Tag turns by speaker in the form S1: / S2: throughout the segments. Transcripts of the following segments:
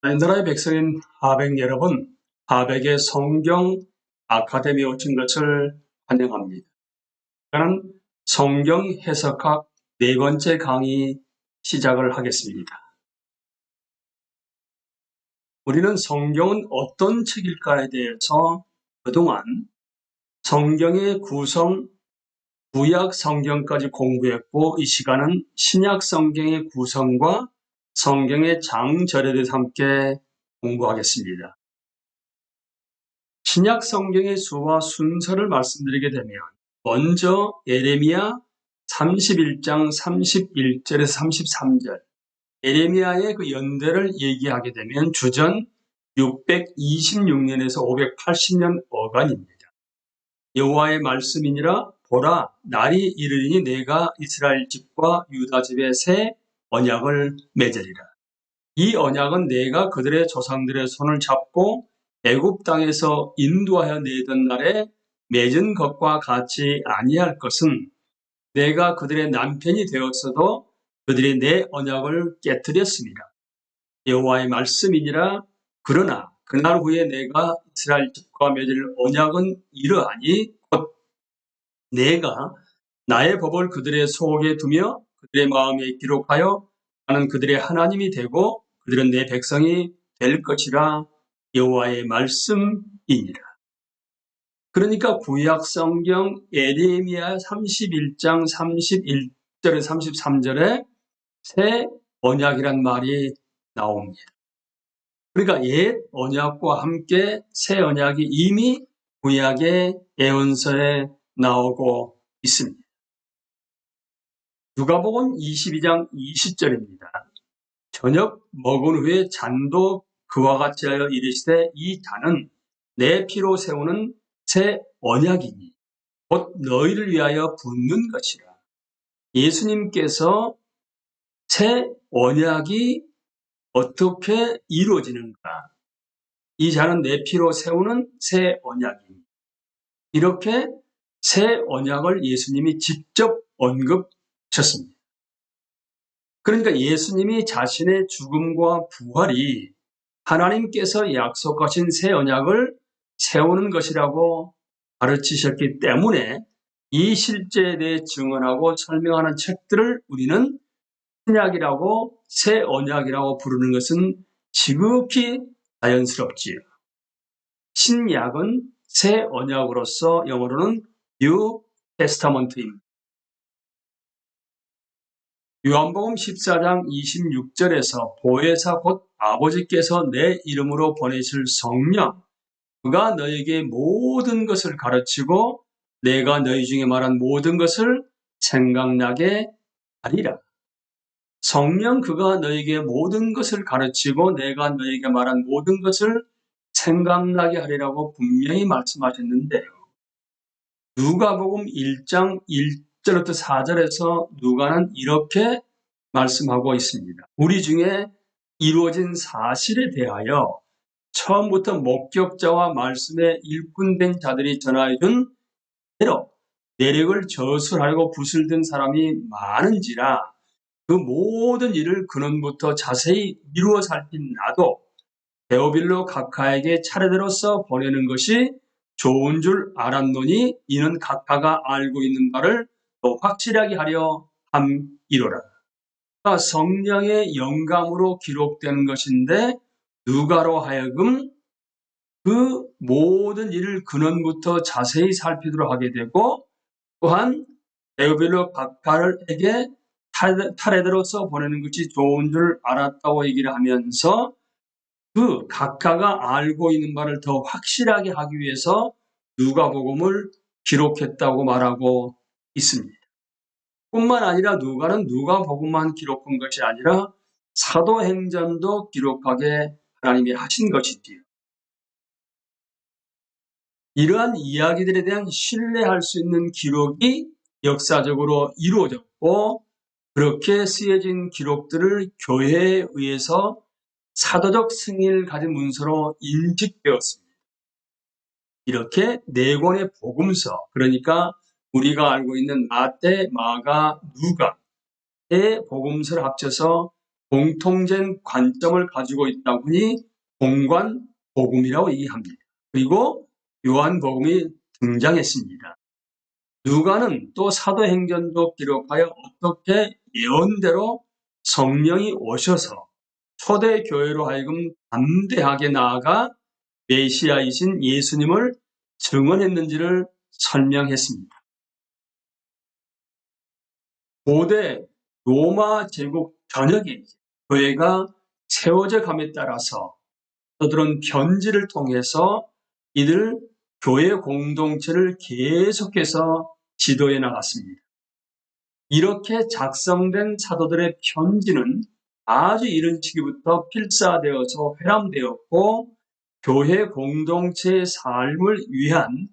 S1: 나라의 백성인 하백 여러분, 하백의 성경 아카데미에 오신 것을 환영합니다. 저는 성경 해석학 네 번째 강의 시작을 하겠습니다. 우리는 성경은 어떤 책일까에 대해서 그동안 성경의 구성, 구약 성경까지 공부했고 이 시간은 신약 성경의 구성과 성경의 장절에 대해서 함께 공부하겠습니다. 신약 성경의 수와 순서를 말씀드리게 되면 먼저 예레미야 31장 31절에서 33절 예레미야의 그 연대를 얘기하게 되면 주전 626년에서 580년 어간입니다. 여호와의 말씀이니라 보라 날이 이르리니 내가 이스라엘 집과 유다 집에 새 언약을 맺으리라. 이 언약은 내가 그들의 조상들의 손을 잡고 애굽 땅에서 인도하여 내던 날에 맺은 것과 같이 아니할 것은 내가 그들의 남편이 되었어도 그들이 내 언약을 깨뜨렸습니다. 여호와의 말씀이니라 그러나 그날 후에 내가 이스라엘 집과 맺을 언약은 이러하니 곧 내가 나의 법을 그들의 속에 두며 그들의 마음에 기록하여 나는 그들의 하나님이 되고 그들은 내 백성이 될 것이라 여호와의 말씀이니라. 그러니까 구약 성경 에레미야 31장 31절에 33절에 새 언약이란 말이 나옵니다. 그러니까 옛 언약과 함께 새 언약이 이미 구약의 예언서에 나오고 있습니다. 누가복음 22장 20절입니다. 저녁 먹은 후에 잔도 그와 같이 하여 이르시되 이 잔은 내 피로 세우는 새 언약이니 곧 너희를 위하여 붓는 것이라. 예수님께서 새 언약이 어떻게 이루어지는가? 이 잔은 내 피로 세우는 새 언약이니 이렇게 새 언약을 예수님이 직접 언급 하셨습니다. 그러니까 예수님이 자신의 죽음과 부활이 하나님께서 약속하신 새 언약을 세우는 것이라고 가르치셨기 때문에 이 실제에 대해 증언하고 설명하는 책들을 우리는 신약이라고 새 언약이라고 부르는 것은 지극히 자연스럽지요. 신약은 새 언약으로서 영어로는 New Testament입니다. 요한복음 14장 26절에서 보혜사 곧 아버지께서 내 이름으로 보내실 성령 그가 너에게 모든 것을 가르치고 내가 너희 중에 말한 모든 것을 생각나게 하리라. 성령 그가 너에게 모든 것을 가르치고 내가 너에게 말한 모든 것을 생각나게 하리라고 분명히 말씀하셨는데요. 누가복음 1장 1 절부터 4절에서 누가는 이렇게 말씀하고 있습니다. 우리 중에 이루어진 사실에 대하여 처음부터 목격자와 말씀에 일꾼된 자들이 전하여준 대로 내력을 저술하려고 붓을 든 사람이 많은지라 그 모든 일을 근원부터 자세히 미루어 살핀 나도 데오빌로 각하에게 차례대로서 보내는 것이 좋은 줄 알았노니 이는 각하가 알고 있는 바를 더 확실하게 하려 함이로라. 그러니까 성령의 영감으로 기록되는 것인데 누가로 하여금 그 모든 일을 근원부터 자세히 살피도록 하게 되고 또한 데오빌로 각하에게 탈에들어서 보내는 것이 좋은 줄 알았다고 얘기를 하면서 그 각하가 알고 있는 바를 더 확실하게 하기 위해서 누가복음을 기록했다고 말하고 있습니다. 뿐만 아니라 누가는 누가복음만 기록한 것이 아니라 사도행전도 기록하게 하나님이 하신 것이지요. 이러한 이야기들에 대한 신뢰할 수 있는 기록이 역사적으로 이루어졌고 그렇게 쓰여진 기록들을 교회에 의해서 사도적 승인을 가진 문서로 인식되었습니다. 이렇게 네 권의 복음서, 그러니까 우리가 알고 있는 마태, 마가, 누가의 복음서를 합쳐서 공통된 관점을 가지고 있다 보니 공관 복음이라고 얘기합니다. 그리고 요한 복음이 등장했습니다. 누가는 또 사도행전도 기록하여 어떻게 예언대로 성령이 오셔서 초대 교회로 하여금 담대하게 나아가 메시아이신 예수님을 증언했는지를 설명했습니다. 고대 로마 제국 전역에 교회가 세워져 감에 따라서 저들은 편지를 통해서 이들 교회 공동체를 계속해서 지도해 나갔습니다. 이렇게 작성된 사도들의 편지는 아주 이른 시기부터 필사되어서 회람되었고 교회 공동체의 삶을 위한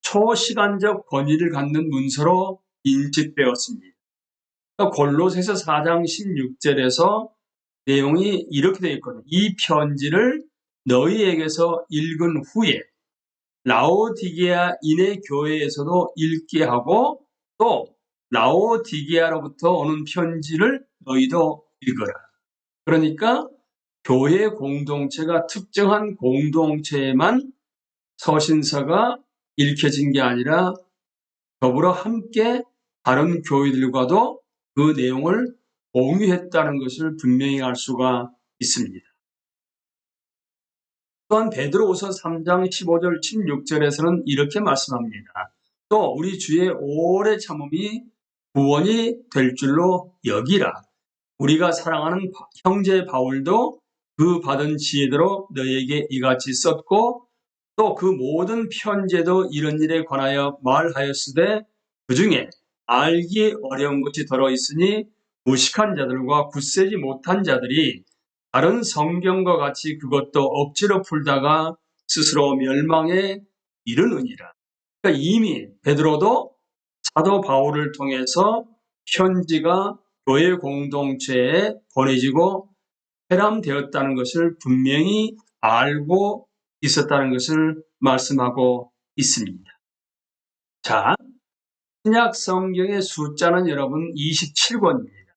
S1: 초시간적 권위를 갖는 문서로 인식되었습니다. 골로새서 4장 16절에서 내용이 이렇게 되어 있거든요. 이 편지를 너희에게서 읽은 후에 라오디게아 인의 교회에서도 읽게 하고 또 라오디게아로부터 오는 편지를 너희도 읽어라. 그러니까 교회 공동체가 특정한 공동체에만 서신서가 읽혀진 게 아니라 더불어 함께 다른 교회들과도 그 내용을 공유했다는 것을 분명히 알 수가 있습니다. 또한 베드로후서 3장 15절 16절에서는 이렇게 말씀합니다. 또 우리 주의 오래 참음이 구원이 될 줄로 여기라. 우리가 사랑하는 형제 바울도 그 받은 지혜대로 너에게 이같이 썼고 또 그 모든 편제도 이런 일에 관하여 말하였으되 그 중에 알기 어려운 것이 들어 있으니 무식한 자들과 굳세지 못한 자들이 다른 성경과 같이 그것도 억지로 풀다가 스스로 멸망에 이르느니라. 그러니까 이미 베드로도 사도 바울을 통해서 편지가 교회 공동체에 보내지고 회람되었다는 것을 분명히 알고 있었다는 것을 말씀하고 있습니다. 자, 신약 성경의 숫자는 여러분 27권입니다.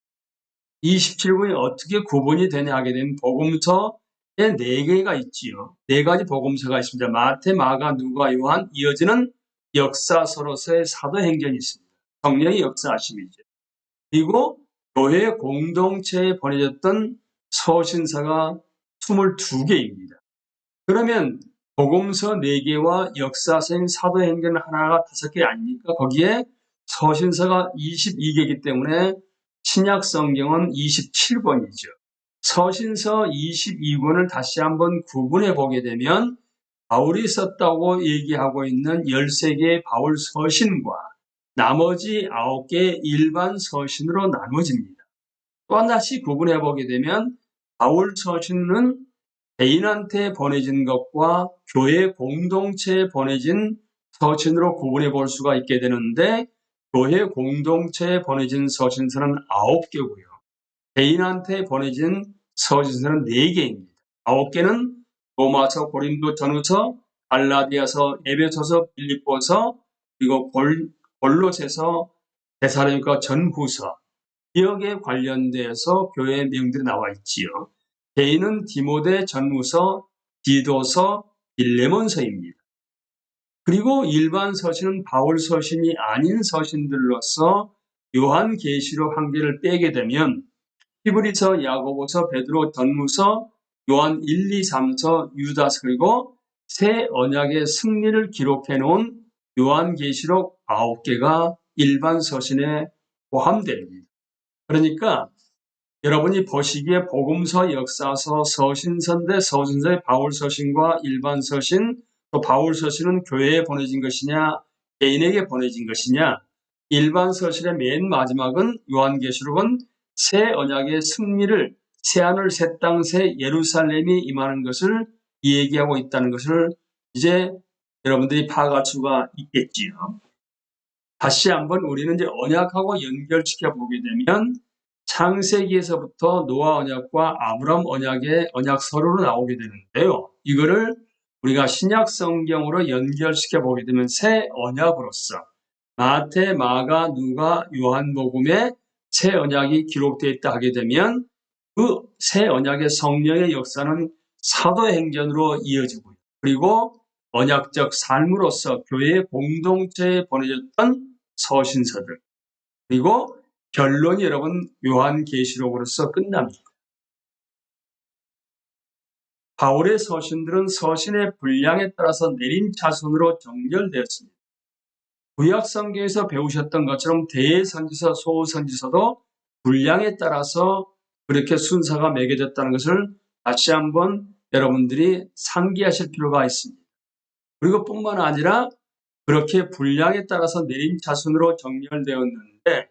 S1: 27권이 어떻게 구분이 되냐 하게 되면 복음서에 네 개가 있지요. 네 가지 복음서가 있습니다. 마태, 마가, 누가, 요한 이어지는 역사서로서의 사도행전이 있습니다. 성령의 역사하심이죠. 그리고 교회 공동체에 보내졌던 서신서가 22개입니다. 그러면 복음서 4개와 역사서인 사도행전 하나가 5개 아닙니까? 거기에 서신서가 22개이기 때문에 신약 성경은 27권이죠. 서신서 22권을 다시 한번 구분해 보게 되면 바울이 썼다고 얘기하고 있는 13개의 바울 서신과 나머지 9개의 일반 서신으로 나눠집니다. 또한 다시 구분해 보게 되면 바울 서신은 개인한테 보내진 것과 교회 공동체에 보내진 서신으로 구분해 볼 수가 있게 되는데 교회 공동체에 보내진 서신서는 9개고요. 개인한테 보내진 서신서는 4개입니다. 9개는 로마서, 고린도, 전후서, 갈라디아서, 에베소서, 빌립보서, 그리고 골, 골로새서, 데살로니가 전후서 기억에 관련돼서 교회의 명들이 나와 있지요. 개인은 디모데 전후서, 디도서, 빌레몬서입니다. 그리고 일반 서신은 바울 서신이 아닌 서신들로서 요한 계시록 한 개를 빼게 되면 히브리서, 야고보서, 베드로, 전무서, 요한 1, 2, 3서, 유다서 그리고 새 언약의 승리를 기록해 놓은 요한 계시록 9개가 일반 서신에 포함됩니다. 그러니까 여러분이 보시기에 복음서, 역사서, 서신서인데 서신서의 바울 서신과 일반 서신, 또 바울 서신은 교회에 보내진 것이냐, 개인에게 보내진 것이냐, 일반 서신의 맨 마지막은 요한계시록은 새 언약의 승리를 새하늘 새 땅 새 예루살렘이 임하는 것을 얘기하고 있다는 것을 이제 여러분들이 파악할 수가 있겠지요. 다시 한번 우리는 이제 언약하고 연결시켜 보게 되면 창세기에서부터 노아 언약과 아브람 언약의 언약 서로로 나오게 되는데요. 이거를 우리가 신약 성경으로 연결시켜 보게 되면 새 언약으로서 마태, 마가, 누가, 요한복음에 새 언약이 기록되어 있다 하게 되면 그 새 언약의 성령의 역사는 사도행전으로 이어지고요. 그리고 언약적 삶으로서 교회 공동체에 보내졌던 서신서들 그리고 결론이 여러분 요한계시록으로서 끝납니다. 바울의 서신들은 서신의 분량에 따라서 내림 차순으로 정렬되었습니다. 구약 성경에서 배우셨던 것처럼 대선지서, 소선지서도 분량에 따라서 그렇게 순서가 매겨졌다는 것을 다시 한번 여러분들이 상기하실 필요가 있습니다. 그리고 뿐만 아니라 그렇게 분량에 따라서 내림 차순으로 정렬되었는데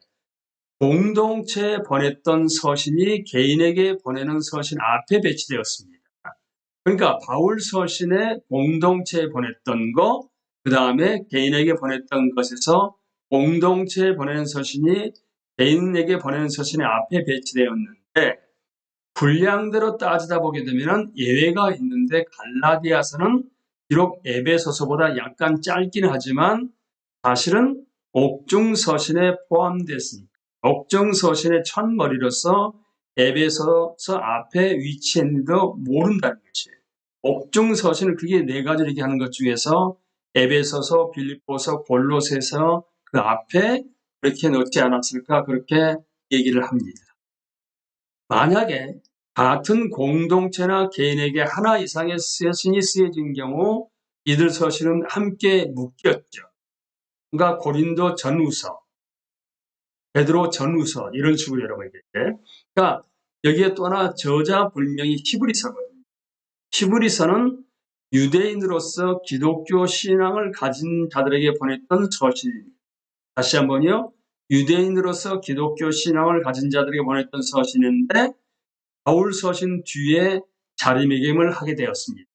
S1: 공동체에 보냈던 서신이 개인에게 보내는 서신 앞에 배치되었습니다. 그러니까 바울 서신에 공동체에 보냈던 거, 그 다음에 개인에게 보냈던 것에서 공동체에 보내는 서신이 개인에게 보내는 서신의 앞에 배치되었는데 분량대로 따지다 보게 되면 예외가 있는데 갈라디아서는 비록 에베소서보다 약간 짧긴 하지만 사실은 옥중 서신에 포함됐습니다. 옥중 서신의 첫머리로서 에베소서 앞에 위치했는데도 모른다는 것이에요. 옥중 서신을 그게 네 가지를 얘기하는 것 중에서 에베소서, 빌립보서, 골로새서 그 앞에 그렇게 넣지 않았을까 그렇게 얘기를 합니다. 만약에 같은 공동체나 개인에게 하나 이상의 서신이 쓰여진 경우 이들 서신은 함께 묶였죠. 그러니까 고린도 전후서, 베드로 전후서 이런 식으로 여러분에게. 그러니까 여기에 또 하나 저자 불명이 히브리서거든요. 히브리서는 유대인으로서 기독교 신앙을 가진 자들에게 보냈던 서신입니다. 다시 한번요. 유대인으로서 기독교 신앙을 가진 자들에게 보냈던 서신인데 바울 서신 뒤에 자리매김을 하게 되었습니다.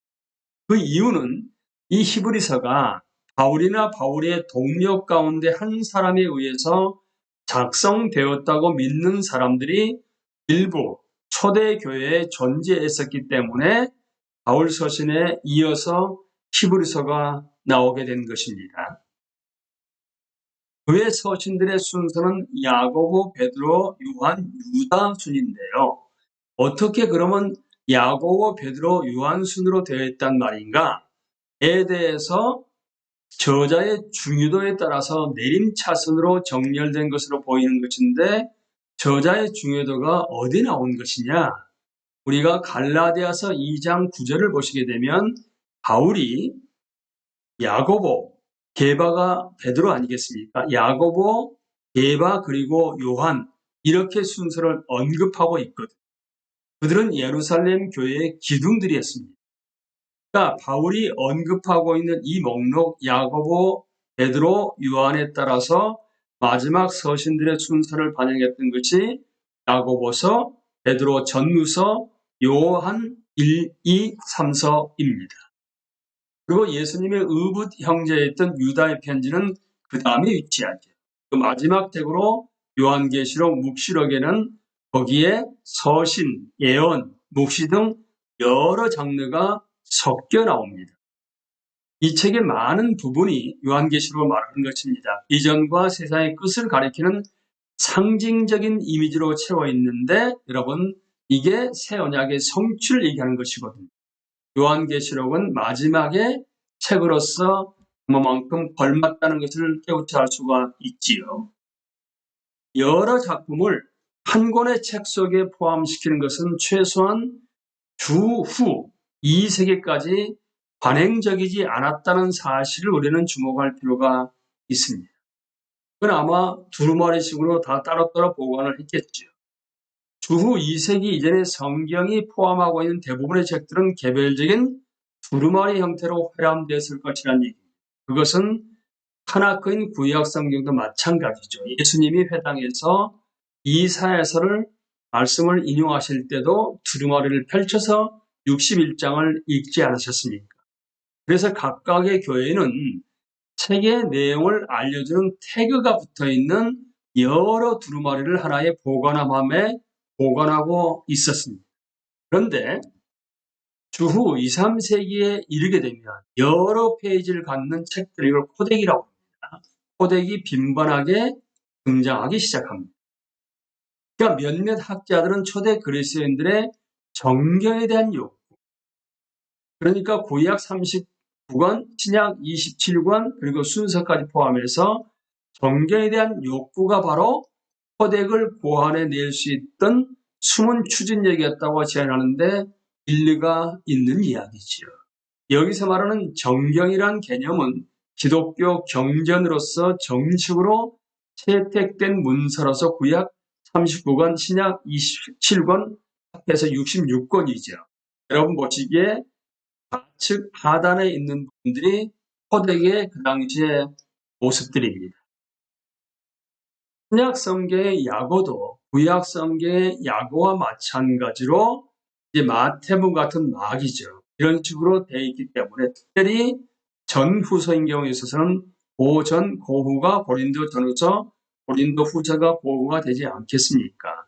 S1: 그 이유는 이 히브리서가 바울이나 바울의 동료 가운데 한 사람에 의해서 작성되었다고 믿는 사람들이 일부 초대교회에 존재했었기 때문에 바울 서신에 이어서 히브리서가 나오게 된 것입니다. 교회 서신들의 순서는 야고보, 베드로, 요한, 유다 순인데요. 어떻게 그러면 야고보, 베드로, 요한 순으로 되어 있단 말인가? 에 대해서 저자의 중요도에 따라서 내림차순으로 정렬된 것으로 보이는 것인데 저자의 중요도가 어디 나온 것이냐? 우리가 갈라디아서 2장 9절을 보시게 되면 바울이 야고보, 게바가 베드로 아니겠습니까? 야고보, 게바 그리고 요한 이렇게 순서를 언급하고 있거든요. 그들은 예루살렘 교회의 기둥들이었습니다. 그러니까 바울이 언급하고 있는 이 목록 야고보, 베드로, 요한에 따라서 마지막 서신들의 순서를 반영했던 것이 야고보서, 베드로 전후서, 요한 1, 2, 3서입니다. 그리고 예수님의 의붓 형제였던 유다의 편지는 그 다음에 위치하죠. 그 마지막 tex으로 요한계시록 묵시록에는 거기에 서신, 예언, 묵시 등 여러 장르가 섞여 나옵니다. 이 책의 많은 부분이 요한계시록을 말하는 것입니다. 이전과 세상의 끝을 가리키는 상징적인 이미지로 채워 있는데 여러분 이게 새 언약의 성취를 얘기하는 것이거든요. 요한계시록은 마지막에 책으로서 그만큼 걸맞다는 것을 깨우쳐 알 수가 있지요. 여러 작품을 한 권의 책 속에 포함시키는 것은 최소한 주후 2세기까지 관행적이지 않았다는 사실을 우리는 주목할 필요가 있습니다. 그건 아마 두루마리식으로 다 따로따로 보관을 했겠죠. 주후 2세기 이전에 성경이 포함하고 있는 대부분의 책들은 개별적인 두루마리 형태로 회람되었을 것이라는 얘기입니다. 그것은 타나크인 구약 성경도 마찬가지죠. 예수님이 회당에서 이사야서를 말씀을 인용하실 때도 두루마리를 펼쳐서 61장을 읽지 않으셨습니까? 그래서 각각의 교회는 책의 내용을 알려주는 태그가 붙어 있는 여러 두루마리를 하나의 보관함에 보관하고 있었습니다. 그런데 주후 2, 3세기에 이르게 되면 여러 페이지를 갖는 책들을 이걸 코덱이라고 합니다. 코덱이 빈번하게 등장하기 시작합니다. 그러니까 몇몇 학자들은 초대 그리스도인들의 정경에 대한 욕구, 그러니까 구약 39권, 신약 27권, 그리고 순서까지 포함해서 정경에 대한 욕구가 바로 포덱을 고안해낼 수 있던 숨은 추진력이었다고 제안하는데 일리가 있는 이야기지요. 여기서 말하는 정경이란 개념은 기독교 경전으로서 정식으로 채택된 문서로서 구약 39권, 신약 27권, 합 해서 66권이죠. 여러분 보시기에 좌측 하단에 있는 분들이 포덱의 그 당시의 모습들입니다. 신약 성경의 야고도 구약 성경의 야고와 마찬가지로 이제 마태복 같은 막이죠. 이런 식으로 되어 있기 때문에 특별히 전후서인 경우에 있어서는 고전 고후가 고린도 전후서 고린도 후서가 고후가 되지 않겠습니까?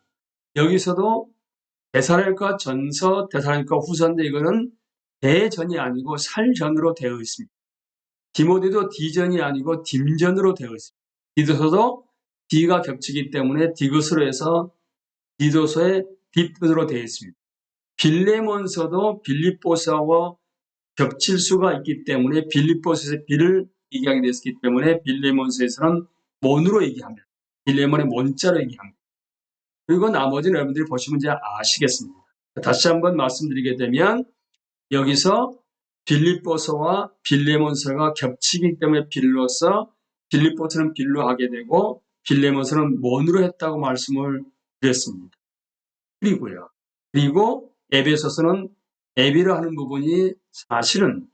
S1: 여기서도 대사랄과 전서 대사랄과 후서인데 이거는 대전이 아니고 살전으로 되어 있습니다. 디모데도 디전이 아니고 딤전으로 되어 있습니다. 디도서도 D가 겹치기 때문에 디귿으로 해서 디도서의 뒷뜻으로 되어 있습니다. 빌레몬서도 빌립보서와 겹칠 수가 있기 때문에 빌립보서에서 비를 얘기하게 됐기 때문에 빌레몬서에서는 몬으로 얘기합니다. 빌레몬의 몬자로 얘기합니다. 그리고 나머지는 여러분들이 보시면 이제 아시겠습니다. 다시 한번 말씀드리게 되면 여기서 빌립보서와 빌레몬서가 겹치기 때문에 빌로서 빌립보서는 빌로 하게 되고 빌레몬서는 몬으로 했다고 말씀을 드렸습니다. 그리고요. 그리고 에베소서는 에비로 하는 부분이 사실은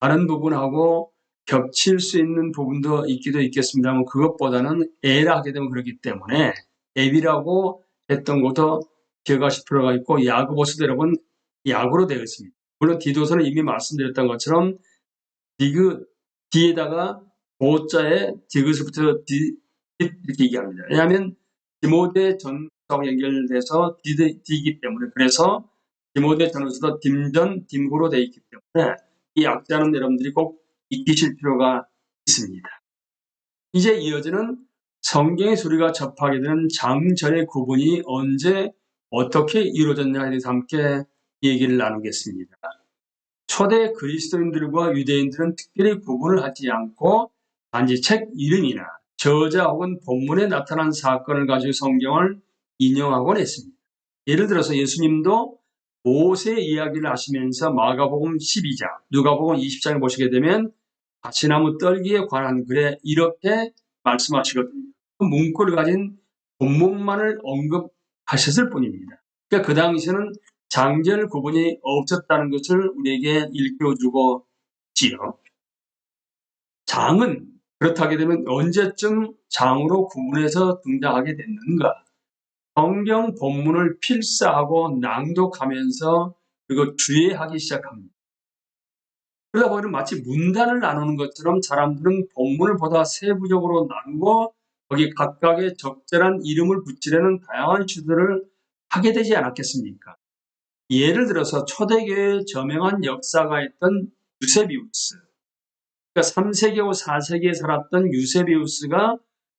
S1: 다른 부분하고 겹칠 수 있는 부분도 있기도 있겠습니다만 그것보다는 에라 하게 되면 그렇기 때문에 에비라고 했던 것도 기억하실 필요가 있고 야구보스도 여러분 야구로 되어 있습니다. 물론 디도서는 이미 말씀드렸던 것처럼 디그 뒤에다가 보자에 디귿부터 디 이렇게 얘기합니다. 왜냐하면 디모데 전서하고 연결돼서 디, 디이기 때문에 그래서 디모데 전서도 딤전 딤고로 되어 있기 때문에 이 약자는 여러분들이 꼭 익히실 필요가 있습니다. 이제 이어지는 성경의 소리가 접하게 되는 장절의 구분이 언제 어떻게 이루어졌냐에 대해서 함께 얘기를 나누겠습니다. 초대 그리스도인들과 유대인들은 특별히 구분을 하지 않고 단지 책 이름이나 저자 혹은 본문에 나타난 사건을 가지고 성경을 인용하곤 했습니다. 예를 들어서 예수님도 모세 이야기를 하시면서 마가복음 12장, 누가복음 20장을 보시게 되면 가시나무 떨기에 관한 글에 이렇게 말씀하시거든요. 그 문구를 가진 본문만을 언급하셨을 뿐입니다. 그러니까 그 당시에는 장절 구분이 없었다는 것을 우리에게 일깨워주고 지요. 장은 그렇다게 되면 언제쯤 장으로 구분해서 등장하게 됐는가? 성경 본문을 필사하고 낭독하면서 그리고 주의하기 시작합니다. 그러다 보면 마치 문단을 나누는 것처럼 사람들은 본문을 보다 세부적으로 나누고 거기 각각의 적절한 이름을 붙이려는 다양한 시도를 하게 되지 않았겠습니까? 예를 들어서 초대교회에 저명한 역사가 있던 유세비우스, 그러니까 3세기하고 4세기에 살았던 유세비우스가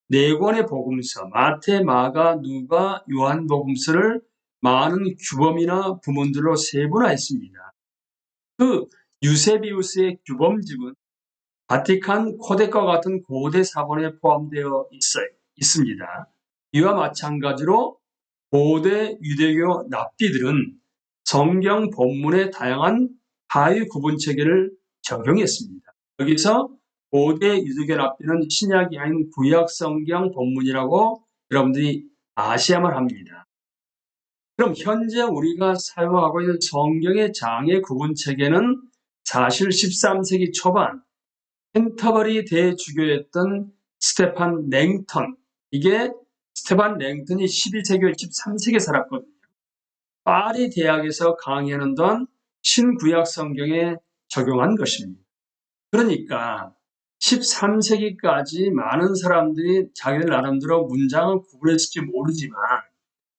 S1: 네 권의 복음서, 마태, 마가, 누가, 요한 복음서를 많은 규범이나 부문들로 세분화했습니다. 그 유세비우스의 규범집은 바티칸 코덱과 같은 고대 사본에 포함되어 있어요, 있습니다. 이와 마찬가지로 고대 유대교 납비들은 성경 본문의 다양한 하위 구분 체계를 적용했습니다. 여기서 고대 유대교 납비는 신약이 아닌 구약 성경 본문이라고 여러분들이 아셔야만 합니다. 그럼 현재 우리가 사용하고 있는 성경의 장의 구분 체계는 사실 13세기 초반 펜터버리 대주교였던 스테판 랭턴 이게 스테판 랭턴이 12세기, 13세기에 살았거든요. 파리 대학에서 강의하는 동안 신구약 성경에 적용한 것입니다. 그러니까 13세기까지 많은 사람들이 자기들 나름대로 문장을 구분했을지 모르지만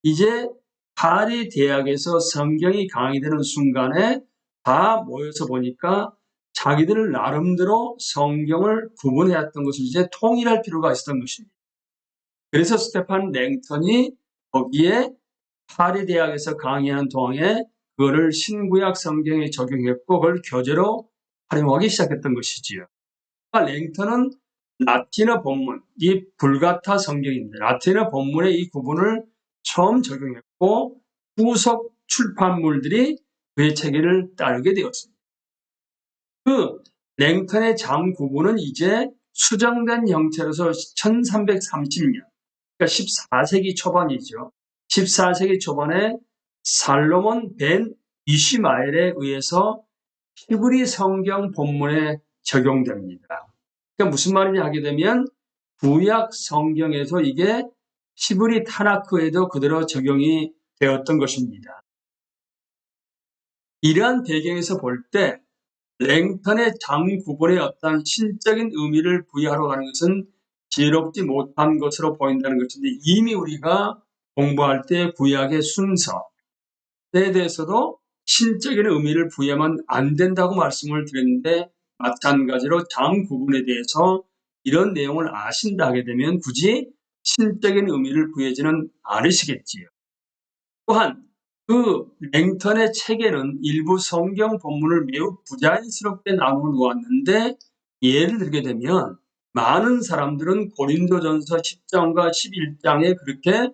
S1: 이제 파리 대학에서 성경이 강의되는 순간에 다 모여서 보니까 자기들 나름대로 성경을 구분해왔던 것을 이제 통일할 필요가 있었던 것입니다. 그래서 스테판 랭턴이 거기에 파리 대학에서 강의하는 동안에 그거를 신구약 성경에 적용했고 그걸 교재로 활용하기 시작했던 것이지요. 그러니까 랭턴은 라틴어 본문, 이 불가타 성경인데 라틴어 본문의 이 구분을 처음 적용했고 후속 출판물들이 그의 체계를 따르게 되었습니다. 그 랭턴의 장 구분은 이제 수정된 형태로서 1330년, 그러니까 14세기 초반이죠. 14세기 초반에 살로몬 벤 이시마엘에 의해서 히브리 성경 본문에 적용됩니다. 그러니까 무슨 말이냐 하게 되면 구약 성경에서 이게 히브리 타나크에도 그대로 적용이 되었던 것입니다. 이러한 배경에서 볼 때 랭턴의 장 구분의 어떤 신적인 의미를 부여하러 가는 것은 지혜롭지 못한 것으로 보인다는 것인데 이미 우리가 공부할 때 구약의 순서에 대해서도 신적인 의미를 부여하면 안 된다고 말씀을 드렸는데 마찬가지로 장 구분에 대해서 이런 내용을 아신다 하게 되면 굳이 신적인 의미를 부여지는 않으시겠지요. 또한 그 랭턴의 책에는 일부 성경 본문을 매우 부자연스럽게 나누어 놓았는데 예를 들게 되면 많은 사람들은 고린도전서 10장과 11장에 그렇게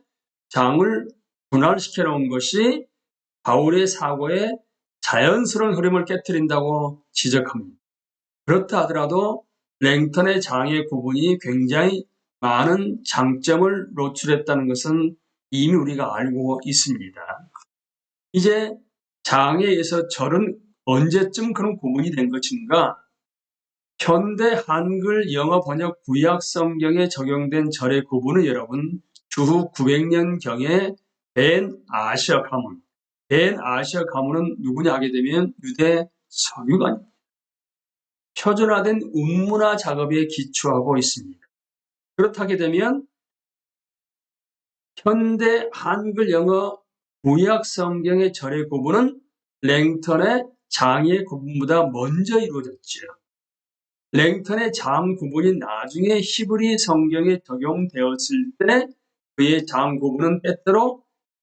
S1: 장을 분할시켜 놓은 것이 바울의 사고에 자연스러운 흐름을 깨뜨린다고 지적합니다. 그렇다 하더라도 랭턴의 장의 구분이 굉장히 많은 장점을 노출했다는 것은 이미 우리가 알고 있습니다. 이제 장에 의해서 절은 언제쯤 그런 구분이 된 것인가? 현대 한글 영어 번역 구약 성경에 적용된 절의 구분은 여러분 주후 900년경에 벤 아셔 가문, 벤 아셔 가문은 누구냐 하게 되면 유대 석유관입니다. 표준화된 운문화 작업에 기초하고 있습니다. 그렇다게 되면 현대 한글 영어 구약 성경의 절의 구분은 랭턴의 장의 구분보다 먼저 이루어졌죠. 랭턴의 장 구분이 나중에 히브리 성경에 적용되었을 때 그의 장 구분은 때때로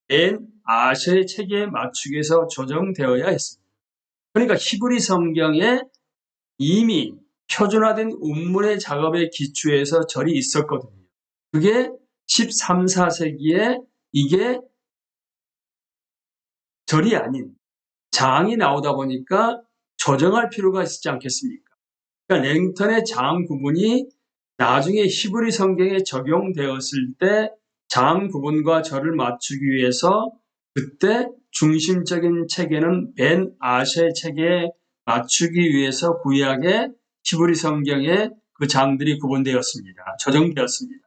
S1: 엔 아셔의 체계에 맞추기 위해서 조정되어야 했습니다. 그러니까 히브리 성경에 이미 표준화된 운문의 작업에 기초해서 절이 있었거든요. 그게 13, 14세기에 이게 절이 아닌 장이 나오다 보니까 조정할 필요가 있지 않겠습니까? 그러니까 랭턴의 장 구분이 나중에 히브리 성경에 적용되었을 때 장 구분과 절을 맞추기 위해서 그때 중심적인 체계는 벤 아셰 체계에 맞추기 위해서 구약의 히브리 성경에 그 장들이 구분되었습니다. 조정되었습니다.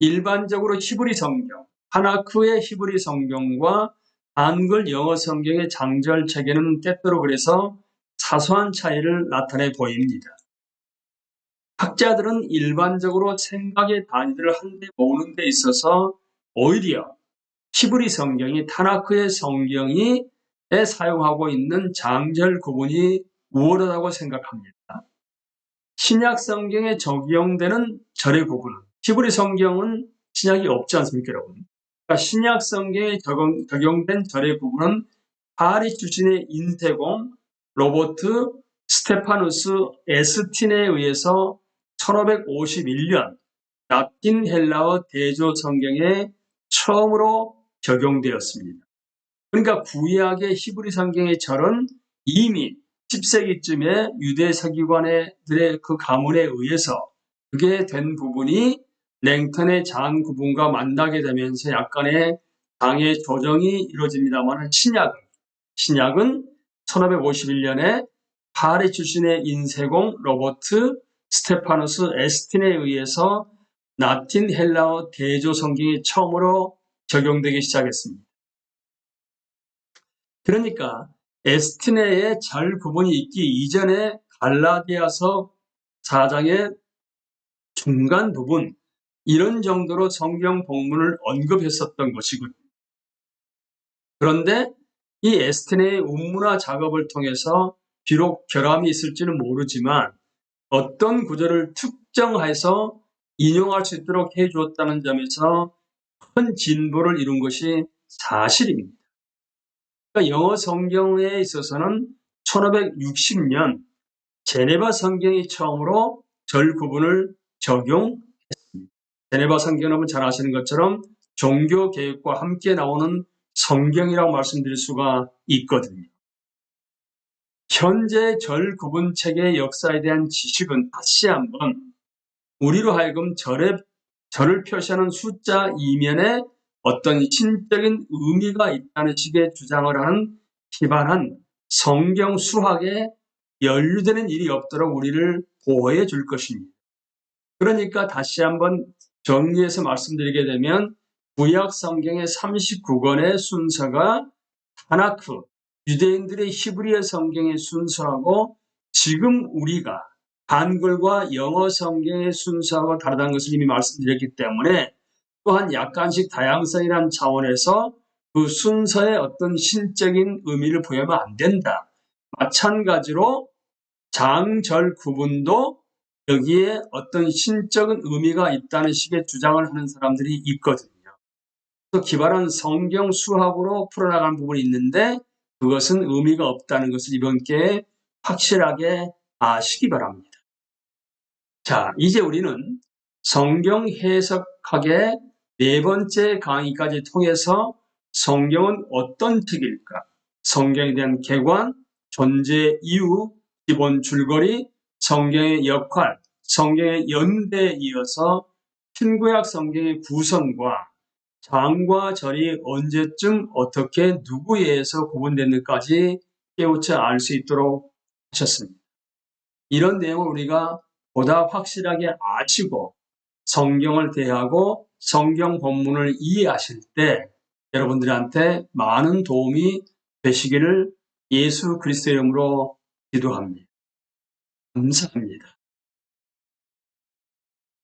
S1: 일반적으로 히브리 성경, 하나크의 히브리 성경과 한글 영어 성경의 장절 체계는 때때로 그래서 사소한 차이를 나타내 보입니다. 학자들은 일반적으로 생각의 단위들을 한데 모으는 데 있어서 오히려 히브리 성경이 타나크의 성경이 에 사용하고 있는 장절 구분이 우월하다고 생각합니다. 신약 성경에 적용되는 절의 구분은 히브리 성경은 신약이 없지 않습니까, 여러분? 그러니까 신약 성경에 적용, 적용된 절의 구분은 파리 출신의 인테공, 로버트, 스테파누스, 에스틴에 의해서 1551년 라틴 헬라어 대조 성경에 처음으로 적용되었습니다. 그러니까 구약의 히브리 성경의 절은 이미 10세기쯤에 유대 서기관들의 그 가문에 의해서 그게 된 부분이 랭턴의 장 구분과 만나게 되면서 약간의 장의 조정이 이루어집니다만 신약은 신약은 1551년에 파리 출신의 인세공 로버트 스테파누스 에스틴에 의해서 라틴 헬라어 대조 성경이 처음으로 적용되기 시작했습니다. 그러니까 에스티네의 절 구분이 있기 이전에 갈라디아서 4장의 중간 부분 이런 정도로 성경 본문을 언급했었던 것이군. 그런데 이 에스티네의 운문화 작업을 통해서 비록 결함이 있을지는 모르지만 어떤 구절을 특정해서 인용할 수 있도록 해주었다는 점에서 큰 진보를 이룬 것이 사실입니다. 그러니까 영어 성경에 있어서는 1560년 제네바 성경이 처음으로 절 구분을 적용했습니다. 제네바 성경은 잘 아시는 것처럼 종교 개혁과 함께 나오는 성경이라고 말씀드릴 수가 있거든요. 현재 절 구분 체계의 역사에 대한 지식은 다시 한번 우리로 하여금 절의, 절을 표시하는 숫자 이면에 어떤 신적인 의미가 있다는 식의 주장을 하는 기반한 성경 수학에 연루되는 일이 없도록 우리를 보호해 줄 것입니다. 그러니까 다시 한번 정리해서 말씀드리게 되면 구약 성경의 39권의 순서가 타나크, 유대인들의 히브리어 성경의 순서하고 지금 우리가 한글과 영어 성경의 순서하고 다르다는 것을 이미 말씀드렸기 때문에 또한 약간씩 다양성이라는 차원에서 그 순서의 어떤 신적인 의미를 부여하면 안 된다. 마찬가지로 장절 구분도 여기에 어떤 신적인 의미가 있다는 식의 주장을 하는 사람들이 있거든요. 또 기발한 성경 수학으로 풀어나가는 부분이 있는데 그것은 의미가 없다는 것을 이번 기회에 확실하게 아시기 바랍니다. 자, 이제 우리는 성경 해석학의 네 번째 강의까지 통해서 성경은 어떤 책일까? 성경에 대한 개관, 존재 이유, 기본 줄거리, 성경의 역할, 성경의 연대에 이어서 신구약 성경의 구성과 장과 절이 언제쯤 어떻게 누구에 의해서 구분됐는지까지 깨우쳐 알 수 있도록 하셨습니다. 이런 내용을 우리가 보다 확실하게 아시고 성경을 대하고 성경 본문을 이해하실 때 여러분들한테 많은 도움이 되시기를 예수 그리스도의 이름으로 기도합니다. 감사합니다.